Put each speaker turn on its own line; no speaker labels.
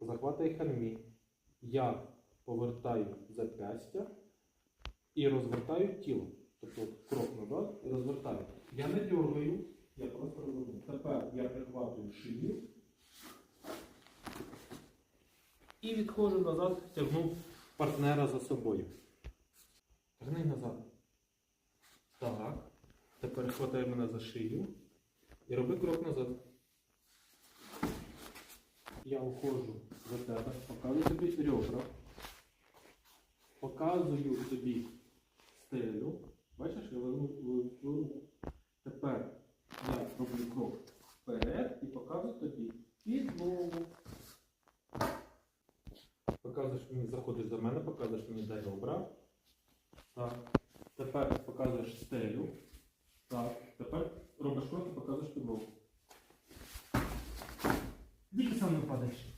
захватай ханмі. Я повертаю запястя і розвертаю тіло. Тобто крок назад і розвертаю. Я не дергаю, я просто розверну. Тепер я прихватую шию і відходжу назад, тягну партнера за собою. Тягни назад. Так. Тепер хватай мене за шию і роби крок назад. Я уходжу за тебе, показую тобі ребра, показую тобі стелю. Бачиш, я верну. Тепер я роблю крок вперед і показую тобі підлогу. Показуєш мені, заходиш до мене, показуєш мені де ребра. Так. Тепер показуєш стелю. Так. Тепер робиш крок і показуєш підлогу. Bangladesh.